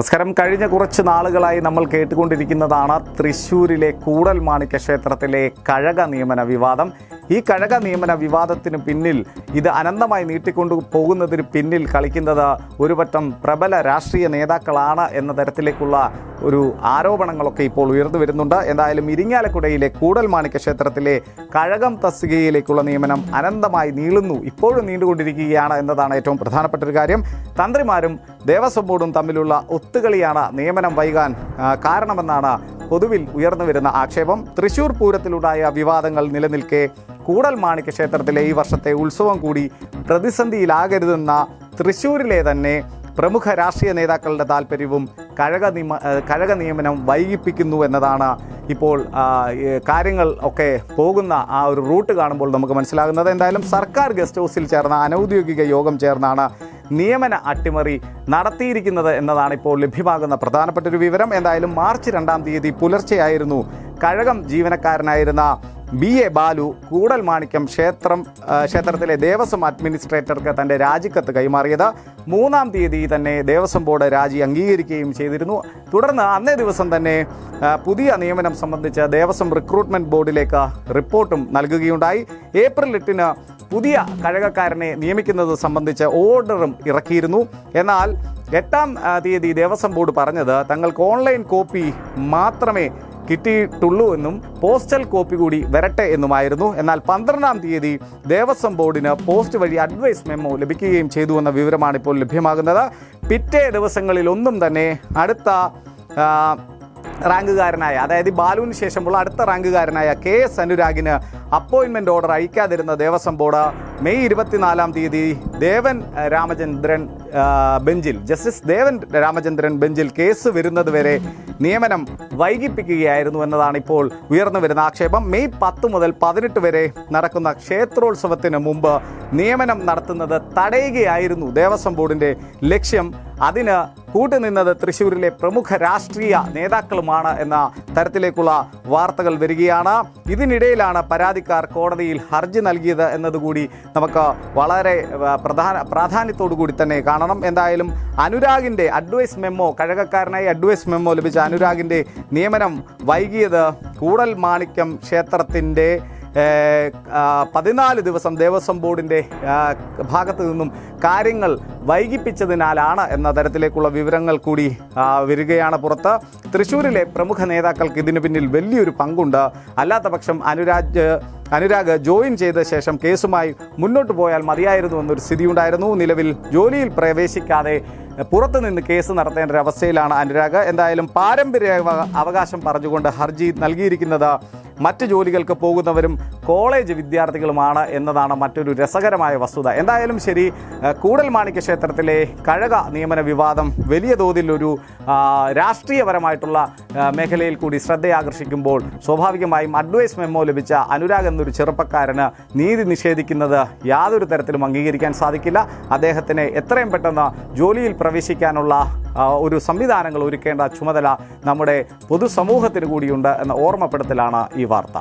നമസ്കാരം. കഴിഞ്ഞ കുറച്ച് നാളുകളായി നമ്മൾ കേട്ടുകൊണ്ടിരിക്കുന്നതാണ് തൃശ്ശൂരിലെ കൂടൽ മാണിക്യ ക്ഷേത്രത്തിലെ കഴക നിയമന വിവാദം. ഈ കഴക നിയമന വിവാദത്തിന് പിന്നിൽ ഇത് അനന്തമായി നീട്ടിക്കൊണ്ടു പോകുന്നതിന് പിന്നിൽ കളിക്കുന്നത് ഒരു പറ്റം പ്രബല രാഷ്ട്രീയ നേതാക്കളാണ് എന്ന തരത്തിലേക്കുള്ള ഒരു ആരോപണങ്ങളൊക്കെ ഇപ്പോൾ ഉയർന്നു വരുന്നുണ്ട്. എന്തായാലും ഇരിങ്ങാലക്കുടയിലെ കൂടൽ മാണിക്യ ക്ഷേത്രത്തിലെ കഴകം തസ്തികയിലേക്കുള്ള നിയമനം അനന്തമായി നീളുന്നു. ഇപ്പോഴും നീണ്ടുകൊണ്ടിരിക്കുകയാണ് എന്നതാണ് ഏറ്റവും പ്രധാനപ്പെട്ട ഒരു കാര്യം. തന്ത്രിമാരും ദേവസ്വം ബോർഡും തമ്മിലുള്ള ഒത്തുകളിയാണ് നിയമനം വൈകാൻ കാരണമെന്നാണ് പൊതുവിൽ ഉയർന്നു വരുന്ന ആക്ഷേപം. തൃശൂർ പൂരത്തിലുണ്ടായ വിവാദങ്ങൾ നിലനിൽക്കെ കൂടൽ മാണിക്യ ക്ഷേത്രത്തിലെ ഈ വർഷത്തെ ഉത്സവം കൂടി പ്രതിസന്ധിയിലാകരുതെന്ന തൃശൂരിലെ തന്നെ പ്രമുഖ രാഷ്ട്രീയ നേതാക്കളുടെ താല്പര്യവും കഴക നിയമ കഴക നിയമനം വൈകിപ്പിക്കുന്നു എന്നതാണ് ഇപ്പോൾ കാര്യങ്ങൾ ഒക്കെ പോകുന്ന ആ ഒരു റൂട്ട് കാണുമ്പോൾ നമുക്ക് മനസ്സിലാകുന്നത്. എന്തായാലും സർക്കാർ ഗസ്റ്റ് ഹൗസിൽ ചേർന്ന അനൗദ്യോഗിക യോഗം ചേർന്നാണ് നിയമന അട്ടിമറി നടത്തിയിരിക്കുന്നത് എന്നതാണ് ഇപ്പോൾ ലഭ്യമാകുന്ന പ്രധാനപ്പെട്ട ഒരു വിവരം. എന്തായാലും മാർച്ച് രണ്ടാം തീയതി പുലർച്ചെയായിരുന്നു. കഴകം ജീവനക്കാരനായിരുന്ന ബി എ ബാലു കൂടൽ മാണിക്യം ക്ഷേത്രം ക്ഷേത്രത്തിലെ ദേവസ്വം അഡ്മിനിസ്ട്രേറ്റർക്ക് തന്റെ രാജിക്കത്ത് കൈമാറിയത്. മൂന്നാം തീയതി തന്നെ ദേവസ്വം ബോർഡ് രാജി അംഗീകരിക്കുകയും ചെയ്തിരുന്നു. തുടർന്ന് അന്നേ ദിവസം തന്നെ പുതിയ നിയമനം സംബന്ധിച്ച് ദേവസ്വം റിക്രൂട്ട്മെന്റ് ബോർഡിലേക്ക് റിപ്പോർട്ടും നൽകുകയുണ്ടായി. ഏപ്രിൽ എട്ടിന് പുതിയ കഴകക്കാരനെ നിയമിക്കുന്നത് സംബന്ധിച്ച് ഓർഡറും ഇറക്കിയിരുന്നു. എന്നാൽ എട്ടാം തീയതി ദേവസ്വം ബോർഡ് പറഞ്ഞത് തങ്ങൾക്ക് ഓൺലൈൻ കോപ്പി മാത്രമേ കിട്ടിയിട്ടുള്ളൂ എന്നും പോസ്റ്റൽ കോപ്പി കൂടി വരട്ടെ എന്നുമായിരുന്നു. എന്നാൽ പന്ത്രണ്ടാം തീയതി ദേവസ്വം ബോർഡിന് പോസ്റ്റ് വഴി അഡ്വൈസ് മെമ്മോ ലഭിക്കുകയും ചെയ്തു എന്ന വിവരമാണ് ഇപ്പോൾ ലഭ്യമാകുന്നത്. പിറ്റേ ദിവസങ്ങളിൽ ഒന്നും തന്നെ അടുത്ത റാങ്കുകാരനായ അതായത് ബാലുവിന് ശേഷമുള്ള അടുത്ത റാങ്കുകാരനായ കെ എസ് അനുരാഗിന് അപ്പോയിൻമെന്റ് ഓർഡർ അയക്കാതിരുന്ന ദേവസ്വം ബോർഡ് മെയ് ഇരുപത്തിനാലാം തീയതി ദേവൻ രാമചന്ദ്രൻ ബെഞ്ചിൽ ജസ്റ്റിസ് ദേവൻ രാമചന്ദ്രൻ ബെഞ്ചിൽ കേസ് വരുന്നത് വരെ നിയമനം വൈകിപ്പിക്കുകയായിരുന്നു എന്നതാണ് ഇപ്പോൾ ഉയർന്നു വരുന്ന ആക്ഷേപം. മെയ് പത്ത് മുതൽ പതിനെട്ട് വരെ നടക്കുന്ന ക്ഷേത്രോത്സവത്തിന് മുമ്പ് നിയമനം നടത്തുന്നത് തടയുകയായിരുന്നു ദേവസ്വം ബോർഡിന്റെ ലക്ഷ്യം. അതിന് കൂട്ടുനിന്നത് തൃശ്ശൂരിലെ പ്രമുഖ രാഷ്ട്രീയ നേതാക്കളുമാണ് എന്ന തരത്തിലേക്കുള്ള വാർത്തകൾ വരികയാണ്. ഇതിനിടയിലാണ് പരാതിക്കാർ കോടതിയിൽ ഹർജി നൽകിയത് എന്നതുകൂടി നമുക്ക് വളരെ പ്രധാന പ്രാധാന്യത്തോടു കൂടി തന്നെ കാണണം. എന്തായാലും അനുരാഗിന്റെ അഡ്വൈസ് മെമ്മോ കഴകക്കാരനായി അഡ്വൈസ് മെമ്മോ ലഭിച്ച അനുരാഗിന്റെ നിയമനം വൈകിയത് കൂടൽ മാണിക്യം ക്ഷേത്രത്തിന്റെ പതിനാല് ദിവസം ദേവസ്വം ബോർഡിന്റെ ഭാഗത്തു നിന്നും കാര്യങ്ങൾ വൈകിപ്പിച്ചതിനാലാണ് എന്ന തരത്തിലേക്കുള്ള വിവരങ്ങൾ കൂടി വരികയാണ് പുറത്ത്. തൃശ്ശൂരിലെ പ്രമുഖ നേതാക്കൾക്ക് ഇതിന് പിന്നിൽ വലിയൊരു പങ്കുണ്ട്. അല്ലാത്ത പക്ഷം അനുരാജ് അനുരാഗ് ജോയിൻ ചെയ്ത ശേഷം കേസുമായി മുന്നോട്ട് പോയാൽ മതിയായിരുന്നു എന്നൊരു സ്ഥിതിയുണ്ടായിരുന്നു. നിലവിൽ ജോലിയിൽ പ്രവേശിക്കാതെ പുറത്തുനിന്ന് കേസ് നടത്തേണ്ട ഒരു അവസ്ഥയിലാണ് അനുരാഗ്. എന്തായാലും പാരമ്പര്യ അവ- അവകാശം പറഞ്ഞുകൊണ്ട് ഹർജി നൽകിയിരിക്കുന്നത് മറ്റ് ജോലികൾക്ക് പോകുന്നവരും കോളേജ് വിദ്യാർത്ഥികളുമാണ് എന്നതാണ് മറ്റൊരു രസകരമായ വസ്തുത. എന്തായാലും ശരി കൂടൽ മാണിക്യ ക്ഷേത്രത്തിലെ കഴക നിയമന വിവാദം വലിയ തോതിൽ ഒരു രാഷ്ട്രീയപരമായിട്ടുള്ള മേഖലയിൽ കൂടി ശ്രദ്ധയാകർഷിക്കുമ്പോൾ സ്വാഭാവികമായും അഡ്വൈസ് മെമ്മോ ലഭിച്ച അനുരാഗ് എന്നൊരു ചെറുപ്പക്കാരന് നീതി നിഷേധിക്കുന്നത് യാതൊരു തരത്തിലും അംഗീകരിക്കാൻ സാധിക്കില്ല. അദ്ദേഹത്തിന് എത്രയും പെട്ടെന്ന് ജോലിയിൽ പ്രവേശിക്കാനുള്ള ഒരു സംവിധാനങ്ങൾ ഒരുക്കേണ്ട ചുമതല നമ്മുടെ പൊതുസമൂഹത്തിന് കൂടിയുണ്ട് എന്ന ഓർമ്മപ്പെടുത്തലാണ് ഈ വാർത്ത.